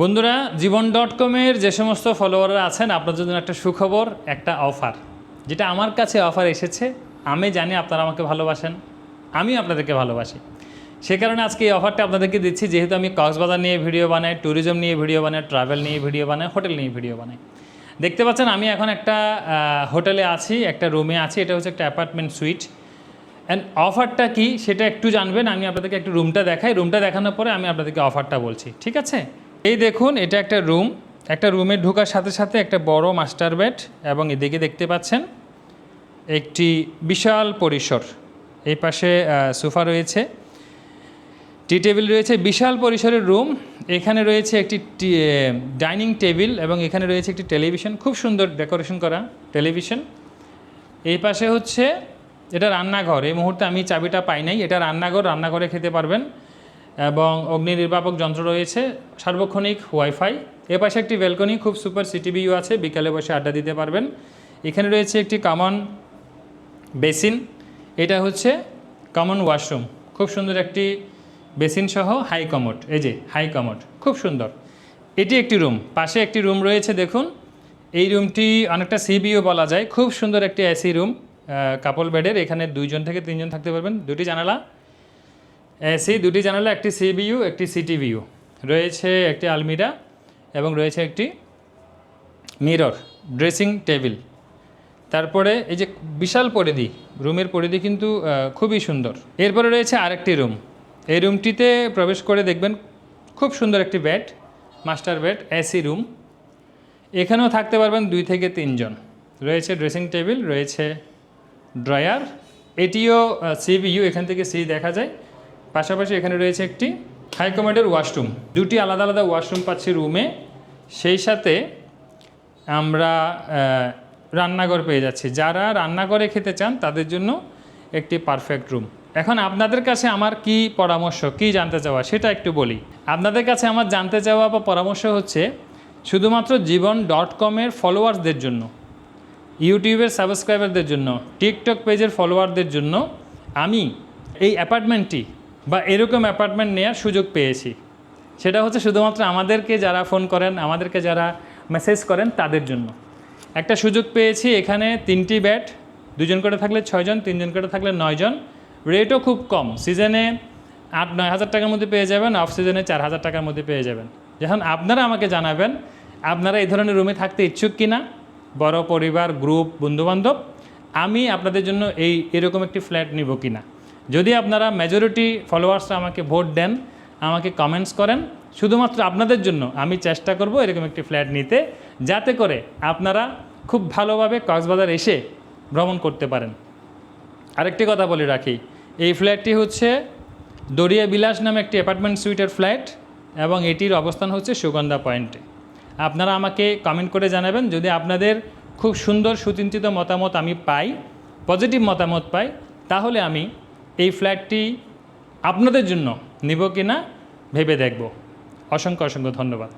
বন্ধুরা, জীবন ডট কমের যে সমস্ত ফলোয়াররা আছেন, আপনাদের জন্য একটা সুখবর, একটা অফার যেটা আমার কাছে অফার এসেছে, আমি জানি আপনারা আমাকে ভালোবাসেন আমি আপনাদেরকে ভালোবাসি। সে কারণে আজকে এই অফারটা আপনাদেরকে দিচ্ছি, যেহেতু আমি কক্সবাজার নিয়ে ভিডিও বানাই ট্যুরিজম নিয়ে ভিডিও বানাই ট্রাভেল নিয়ে ভিডিও বানাই হোটেল নিয়ে ভিডিও বানাই। দেখতে পাচ্ছেন, আমি এখন একটা হোটেলে আছি, একটা রুমে আছি, এটা হচ্ছে একটা অ্যাপার্টমেন্ট সুইট অ্যান্ড অফারটা কি, সেটা একটু জানবেন, আমি আপনাদেরকে একটু রুমটা দেখাই। রুমটা দেখানোর পরে আমি আপনাদেরকে অফারটা বলছি, ঠিক আছে? এই দেখুন, এটা একটা রুম। একটা রুমে ঢোকার সাথে সাথে একটা বড় মাস্টার বেড এবং এদিকে দেখতে পাচ্ছেন একটি বিশাল পরিসর। এই পাশে সোফা রয়েছে। টি টেবিল রয়েছে, বিশাল পরিসরের রুম। এখানে রয়েছে একটি ডাইনিং টেবিল এবং এখানে রয়েছে একটি টেলিভিশন। খুব সুন্দর ডেকোরেশন করা টেলিভিশন। এই পাশে হচ্ছে, এটা রান্নাঘর। এই মুহূর্তে আমি চাবিটা পাই নাই। এটা রান্নাঘর, রান্নাঘরে খেতে পারবেন। এবং অগ্নি নির্বাপক যন্ত্র রয়েছে, সার্বক্ষণিক ওয়াইফাই এ পাশে একটি ব্যালকনি খুব সুপার সিটি ভিউ আছে, বিকালে বসে আড্ডা দিতে পারবেন। এখানে রয়েছে একটি কমন বেসিন এটা হচ্ছে কমন ওয়াশরুম খুব সুন্দর একটি বেসিন সহ হাই কমোড এই যে হাই কমোড খুব সুন্দর। এটি একটি রুম পাশে একটি রুম রয়েছে, দেখুন। এই রুমটি অনেকটা সিবিও বলা যায়, খুব সুন্দর একটি এসি রুম কাপল বেডের এখানে দুইজন থেকে তিনজন থাকতে পারবেন, দুটি জানালা। এসি দুটি জানালা একটি সিবিইউ একটি সিটিভিউ রয়েছে একটি আলমিরা এবং রয়েছে একটি মিরর, ড্রেসিং টেবিল। তারপরে এই যে বিশাল পরিধি, রুমের পরিধি কিন্তু খুবই সুন্দর। এরপরে রয়েছে আরেকটি রুম। এই রুমটিতে প্রবেশ করে দেখবেন খুব সুন্দর একটি bed, master bed AC room. এখানেও থাকতে পারবেন দুই থেকে তিনজন রয়েছে ড্রেসিং টেবিল, রয়েছে ড্রয়ার। এটিও সিবিইউ এখান থেকে সি দেখা যায়। পাশাপাশি এখানে রয়েছে একটি হাইকমান্ডের ওয়াশরুম। দুটি আলাদা আলাদা ওয়াশরুম পাচ্ছি রুমে। সেই সাথে আমরা রান্নাঘর পেয়ে যাচ্ছি। যারা রান্নাঘরে খেতে চান, তাদের জন্য একটি পারফেক্ট রুম। এখন আপনাদের কাছে আমার কি পরামর্শ, কি জানতে চাওয়া, সেটা একটু বলি। আপনাদের কাছে আমার জানতে চাওয়া বা পরামর্শ হচ্ছে, শুধুমাত্র জীবন ডট কমের ফলোয়ার্সদের জন্য, ইউটিউবের সাবস্ক্রাইবারদের জন্য, টিকটক পেজের ফলোয়ারদের জন্য, আমি এই অ্যাপার্টমেন্টটি বা এরকম অ্যাপার্টমেন্ট নেওয়ার সুযোগ পেয়েছি। সেটা হচ্ছে শুধুমাত্র আমাদেরকে যারা ফোন করেন, আমাদেরকে যারা মেসেজ করেন তাদের জন্য। একটা সুযোগ পেয়েছি এখানে তিনটি ব্যাট দুজন করে থাকলে ছয়জন তিনজন করে থাকলে নয়জন রেটও খুব কম। সিজনে আট, নয় হাজার টাকার মধ্যে পেয়ে যাবেন, অফ সিজনে চার হাজার টাকার মধ্যে পেয়ে যাবেন। যখন আপনারা আমাকে জানাবেন, আপনারা এই ধরনের রুমে থাকতে ইচ্ছুক কিনা, বড় পরিবার, গ্রুপ, বন্ধুবান্ধব, আমি আপনাদের জন্য এই এরকম একটি ফ্ল্যাট নিব কিনা। যদি আপনারা মেজরিটি ফলোয়ার্সরা আমাকে ভোট দেন, আমাকে কমেন্টস করেন, শুধুমাত্র আপনাদের জন্য আমি চেষ্টা করব এরকম একটি ফ্ল্যাট নিতে, যাতে করে আপনারা খুব ভালোভাবে কক্সবাজার এসে ভ্রমণ করতে পারেন। আরেকটি কথা বলে রাখি, এই ফ্ল্যাটটি হচ্ছে দরিয়া বিলাস নামে একটি অ্যাপার্টমেন্ট সুইটের ফ্ল্যাট এবং এটির অবস্থান হচ্ছে সুগন্ধা পয়েন্টে আপনারা আমাকে কমেন্ট করে জানাবেন, যদি আপনাদের খুব সুন্দর সুচিন্তিত মতামত আমি পাই পজিটিভ মতামত পাই, তাহলে আমি এই ফ্ল্যাটটি আপনাদের জন্য নিব কিনা ভেবে দেখব। অসংখ্য অসংখ্য ধন্যবাদ।